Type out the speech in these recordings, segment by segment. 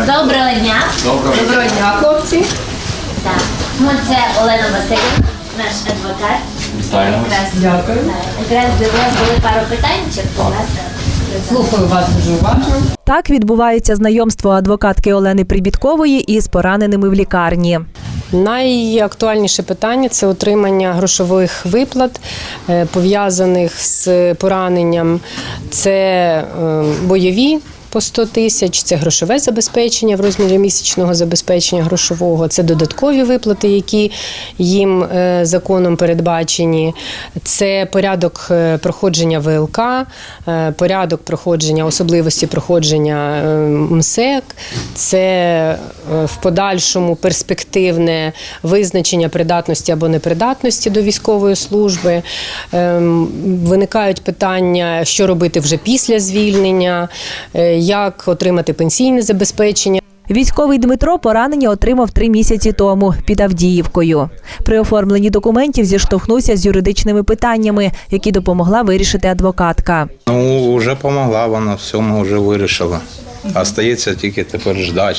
Доброго дня. Доброго дня, хлопці. Так. Ну, це Олена Васильівна, наш адвокат. Вітаю. Якраз, Дякую. якраз до вас були пару питань, чи будь ласка. Слухаю вас дуже уважно. Так відбувається знайомство адвокатки Олени Прибіткової із пораненими в лікарні. Найактуальніше питання це отримання грошових виплат, е, пов'язаних з пораненням. Це е, бойові по 100 тисяч, це грошове забезпечення в розмірі місячного забезпечення грошового, це додаткові виплати, які їм е, законом передбачені. Це порядок е, проходження ВЛК, е, порядок проходження, особливості проходження МСЕК, це в подальшому перспективне визначення придатності або непридатності до військової служби. Ем, Виникають питання, що робити вже після звільнення, як отримати пенсійне забезпечення. Військовий Дмитро поранення отримав три місяці тому під Авдіївкою. При оформленні документів зіштовхнувся з юридичними питаннями, які допомогла вирішити адвокатка. Ну, вже допомогла, вона всьому вже вирішила. Остається тільки тепер ждати,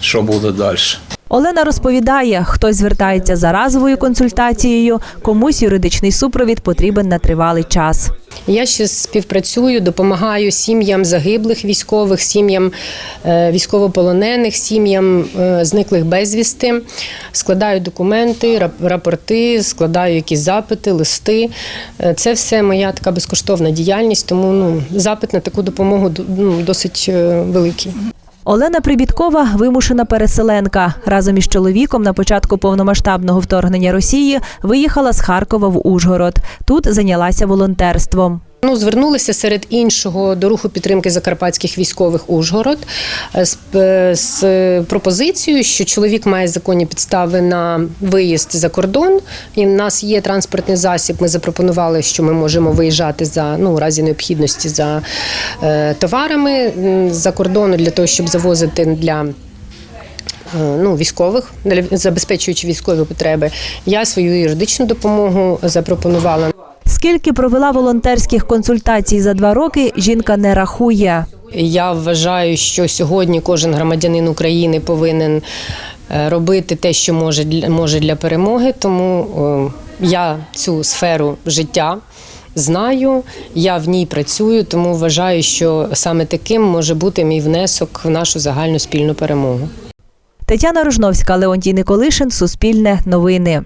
що буде далі. Олена розповідає, хтось звертається за разовою консультацією, комусь юридичний супровід потрібен на тривалий час. Я ще співпрацюю, допомагаю сім'ям загиблих військових, сім'ям е, військовополонених, сім'ям е, зниклих безвісти. Складаю документи, рап- рапорти, складаю якісь запити, листи. Е, Це все моя така безкоштовна діяльність, тому ну, запит на таку допомогу ну, досить великий. Олена Прибіткова вимушена переселенка. Разом із чоловіком на початку повномасштабного вторгнення Росії виїхала з Харкова в Ужгород. Тут зайнялася волонтерством. Ну, звернулися серед іншого до руху підтримки закарпатських військових Ужгород е, з, е, з пропозицією, що чоловік має законні підстави на виїзд за кордон. І в нас є транспортний засіб. Ми запропонували, що ми можемо виїжджати за ну у разі необхідності за е, товарами за кордону для того, щоб завозити для. е, Ну, військових, забезпечуючи військові потреби, я свою юридичну допомогу запропонувала. Скільки провела волонтерських консультацій за два роки, жінка не рахує. Я вважаю, що сьогодні кожен громадянин України повинен е, робити те, що може для може для перемоги. Тому е, я цю сферу життя знаю, я в ній працюю, тому вважаю, що саме таким може бути мій внесок в нашу загальну спільну перемогу. Тетяна Рожновська, Леонтій Николишин, Суспільне новини.